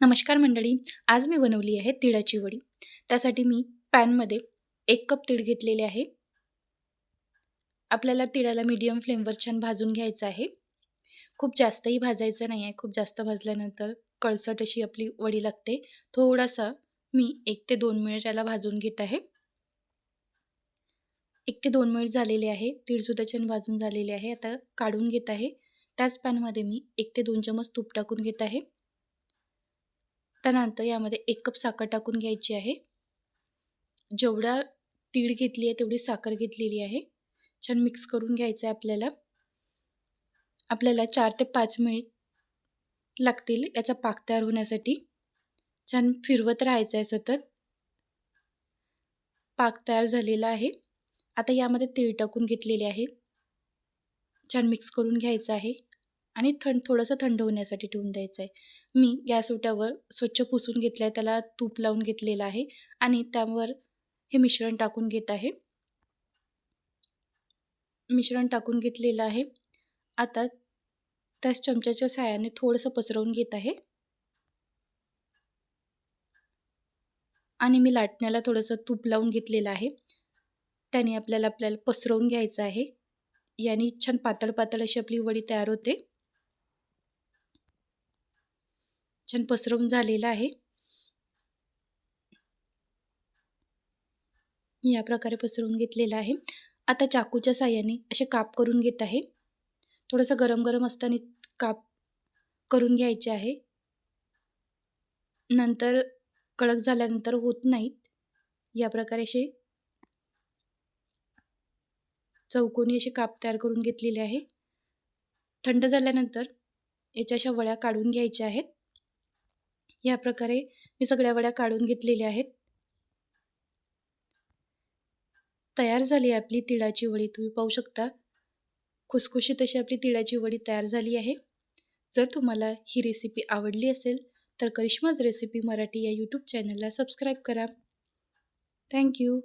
नमस्कार मंडळी आज मी बनवली आहे तिळाची वडी. त्यासाठी मी पॅनमध्ये एक कप तीळ घेतलेले आहे. आपल्याला तिळाला मीडियम फ्लेमवर छान भाजून घ्यायचं आहे. खूप जास्तही भाजायचं नाही आहे खूप जास्त भाजल्यानंतर कळसट अशी आपली वडी लागते. थोडासा मी एक ते दोन मिनिट याला भाजून घेत आहे. एक ते दोन मिनिट झालेले आहे तीळसुद्धा छान भाजून झालेले आहे. आता काढून घेत आहे. त्याच पॅनमध्ये मी एक ते दोन चमच तूप टाकून घेत आहे. त्यानंतर यामध्ये एक कप साखर टाकून घ्यायची आहे. जेवढा तीळ घेतली आहे तेवढी साखर घेतलेली आहे. छान मिक्स करून घ्यायचं आहे आपल्याला. आपल्याला चार ते पाच मिनिट लागतील याचा पाक तयार होण्यासाठी. छान फिरवत राहायचं आहे सतत पाक तयार झालेला आहे. आता यामध्ये तीळ टाकून घेतलेले आहे. छान मिक्स करून घ्यायचं आहे. आणि थंड थोडंसं थंड होण्यासाठी ठेवून द्यायचं आहे मी गॅस ओट्यावर स्वच्छ पुसून घेतलं आहे त्याला तूप लावून घेतलेलं आहे आणि त्यावर हे मिश्रण टाकून घेत आहे. मिश्रण टाकून घेतलेलं आहे. आता त्याच चमच्याच्या साह्याने थोडंसं पसरवून घेत आहे. आणि मी लाटण्याला थोडंसं तूप लावून घेतलेलं आहे. त्याने आपल्याला आपल्याला पसरवून घ्यायचं आहे. याने छान पातळ पातळ अशी आपली वडी तयार होते. छान पसरवून झालेलं आहे. या प्रकारे पसरवून घेतलेलं आहे. आता चाकूच्या साह्याने असे काप करून घेत आहे. थोडंसं गरम गरम असताना काप करून घ्यायचे आहे. नंतर कडक झाल्यानंतर होत नाहीत. या प्रकारे असे चौकोनी असे काप तयार करून घेतलेले आहे. थंड झाल्यानंतर याच्या अशा वळ्या काढून घ्यायच्या आहेत. या प्रकारे मी सगळ्या वड्या काढून घेतलेल्या आहेत. तयार झाली आहे आपली तिळाची वडी. तुम्ही पाहू शकता. खुसखुशीत अशी आपली तिळाची वडी तयार झाली आहे. जर तुम्हाला ही रेसिपी आवडली असेल तर करिश्माज रेसिपी मराठी या यूट्यूब चॅनलला सबस्क्राईब करा. थँक्यू